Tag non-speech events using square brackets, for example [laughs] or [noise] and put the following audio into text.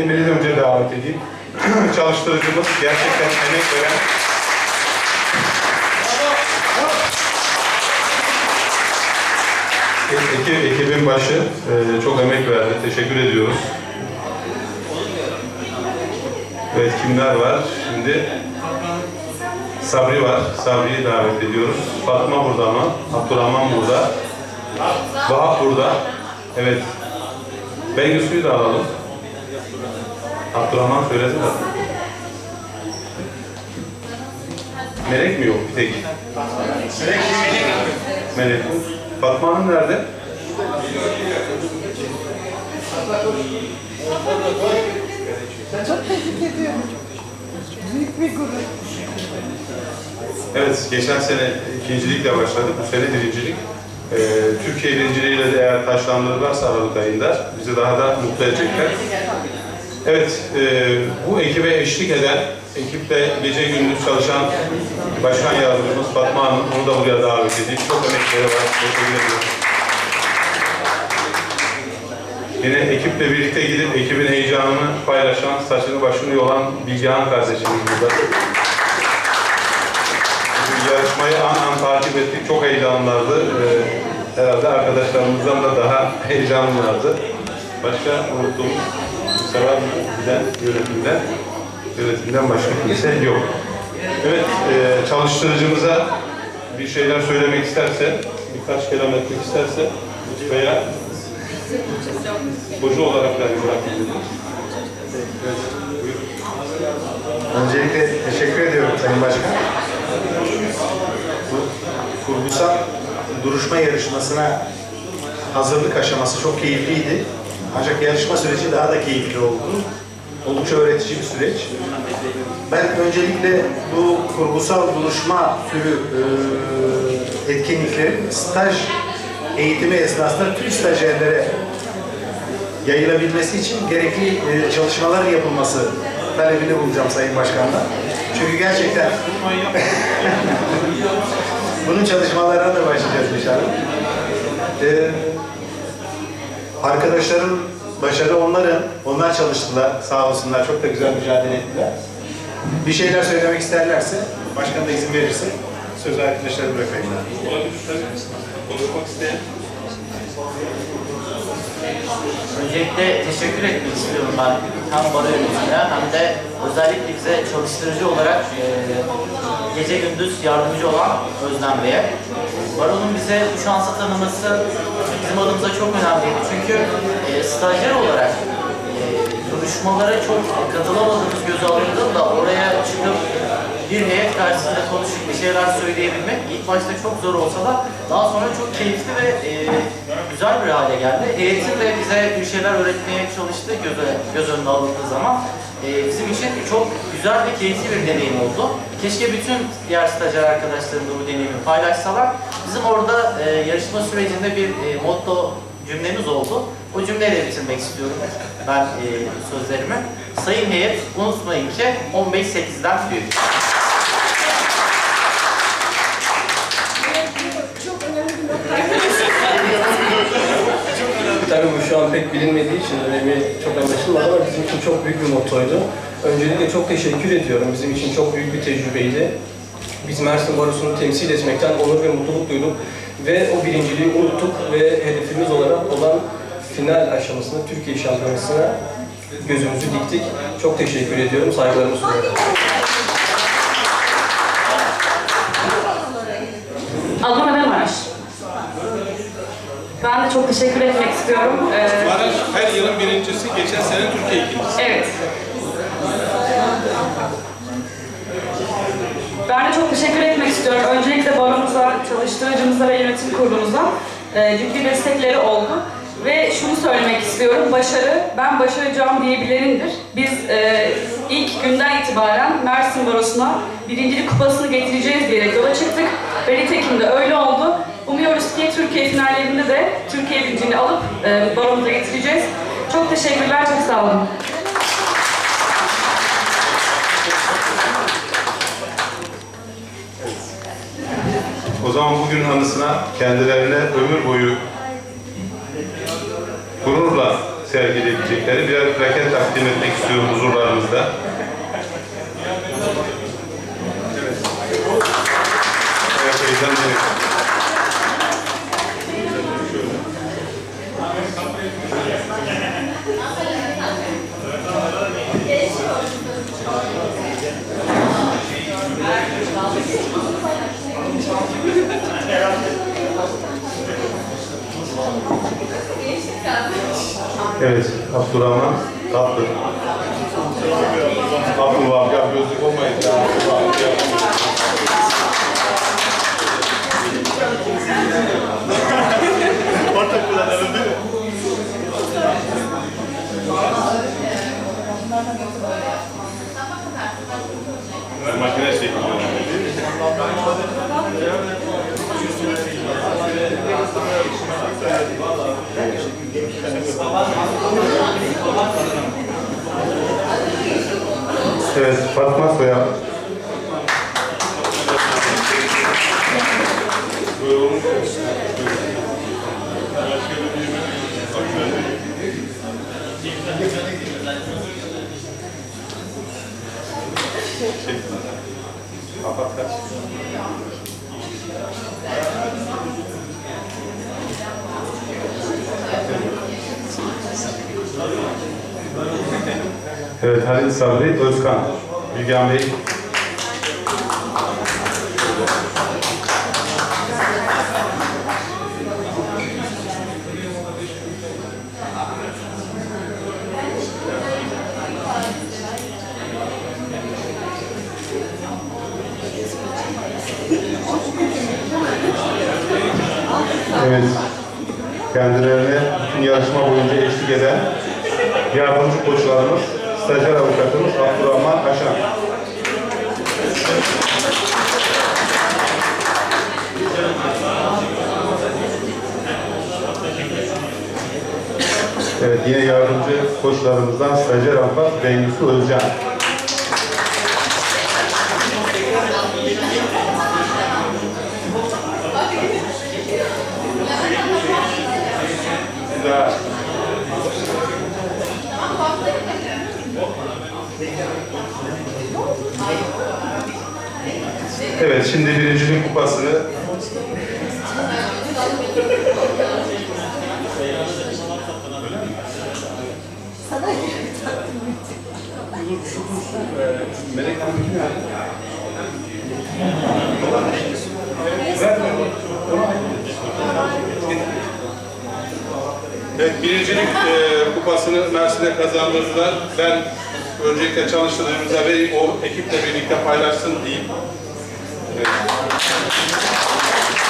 Demir'i de önce davet edeyim. [clears throat] Çalıştırıcımız, gerçekten emek veren Ekip, ekibin başı e, çok emek verdi. Teşekkür ediyoruz. Evet kimler var? Şimdi Sabri var. Sabri'yi davet ediyoruz. Fatma burada mı? Abdurrahman burada. Vahap burada. Evet. Bengüsü'yü de alalım. Abdurrahman söyledi de. Melek mi yok bir tek? Melek. Fatma Hanım nerede? Çok tebrik ediyorum. Büyük bir gurur. Evet, geçen sene ikincilikle başladık. Bu sene birincilik. Ee, Türkiye birinciliğiyle de eğer taşlandırırlarsa Aralık ayında bizi daha da mutlu edecekler. Evet, e, bu ekibe eşlik eden, ekipte gece gündüz çalışan Başkan Yardımcımız Fatma Hanım, onu da buraya davet edeyim. Çok emekleri var. Teşekkür ediyorum. Yine ekiple birlikte gidip ekibin heyecanını paylaşan, saçını başını yolan Bilgehan kardeşimiz burada. Yarışmayı an an takip ettik. Çok heyecanlılardı. Ee, herhalde arkadaşlarımızdan da daha [laughs] heyecanlılardı. Başka unuttuğumuz Giden yönetimden. Yönetimden başka kimse yok. Evet, e, çalıştırıcımıza bir şeyler söylemek isterse, birkaç kelam etmek isterse veya hoca olarak da bırakın. Evet. Öncelikle teşekkür ediyorum Sayın Başkan. Kurgusal duruşma yarışmasına hazırlık aşaması çok keyifliydi. Ancak yarışma süreci daha da keyifli oldu. Oldukça öğretici bir süreç. Ben öncelikle bu kurgusal duruşma türü e, etkinliklerin staj eğitimi esnasında tüm stajyerlere yayılabilmesi için gerekli e, çalışmalar yapılması talebini bulacağım Sayın Başkan'dan. Çünkü gerçekten [laughs] bunun çalışmalarına da başlayacağız inşallah. E, arkadaşların başarı onların, onlar çalıştılar sağ olsunlar, çok da güzel mücadele ettiler. Bir şeyler söylemek isterlerse, başkan da izin verirse sözü arkadaşlara bırakayım. Olabilir tabii. Konuşmak isteyen. Öncelikle teşekkür etmek istiyorum ben hem baro yönetimine hem de özellikle bize çalıştırıcı olarak e, gece gündüz yardımcı olan Özlem Bey'e. Baronun bize bu şansı tanıması bizim adımıza çok önemliydi. Çünkü e, stajyer olarak e, duruşmalara çok katılamadığımız göz alındığında oraya çıkıp bir heyet karşısında konuşup bir şeyler söyleyebilmek ilk başta çok zor olsa da daha sonra çok keyifli ve e, güzel bir hale geldi. Heyetin de bize bir şeyler öğretmeye çalıştığı göz, göz önüne alındığı zaman e, bizim için çok güzel ve keyifli bir deneyim oldu. Keşke bütün diğer stajyer arkadaşlarım da bu deneyimi paylaşsalar. Bizim orada e, yarışma sürecinde bir e, motto cümlemiz oldu. O cümleyle bitirmek istiyorum ben e, sözlerimi. Sayın heyet unutmayın ki 15-8'den büyük. Çok önemli bir nokta. Tabii bu şu an pek bilinmediği için önemi çok anlaşılmadı ama bizim için çok büyük bir mottoydu. Öncelikle çok teşekkür ediyorum. Bizim için çok büyük bir tecrübeydi. Biz Mersin Barosu'nu temsil etmekten onur ve mutluluk duyduk. Ve o birinciliği unuttuk ve hedefimiz olarak olan final aşamasında Türkiye şampiyonasına gözümüzü diktik. Çok teşekkür ediyorum. Saygılarımı sunuyorum. Ben de çok teşekkür etmek istiyorum. Ee, Maraş her yılın birincisi, geçen sene Türkiye ikincisi. evet. Ben de çok teşekkür etmek istiyorum. Öncelikle baromuza, çalıştırıcımıza ve yönetim kurulumuza e, ciddi destekleri oldu. Ve şunu söylemek istiyorum, başarı, ben başaracağım diyebilenindir. Biz e, ilk günden itibaren Mersin Barosu'na birincilik kupasını getireceğiz diyerek yola çıktık. Ve nitekim de öyle oldu. Umuyoruz ki Türkiye finallerinde de Türkiye birinciliğini alıp e, baromuza getireceğiz. Çok teşekkürler, çok sağ olun. O zaman bugün anısına kendilerine ömür boyu gururla, sergileyecekleri birer plaket takdim etmek istiyorum huzurlarınızda. Evet, heyecanlıyım. Evet, Abdurrahman Tatlı. Abdullah ya gözlük olmayın Fatma Soya. Evet, Halil Sabri Özkan. Bilgehan Bey. Evet. Kendilerine bütün yarışma boyunca eşlik eden yardımcı koçlarımız, stajyer Abdurrahman Aşan. Evet, yine yardımcı koçlarımızdan stajyer avukat Bengüsü Özcan. Güzel. Evet, şimdi birincilik kupasını Evet, birincilik e, kupasını Mersin'e kazandırdılar. Ben öncelikle çalıştırdığımıza ve o ekiple birlikte paylaşsın diyeyim. ございます。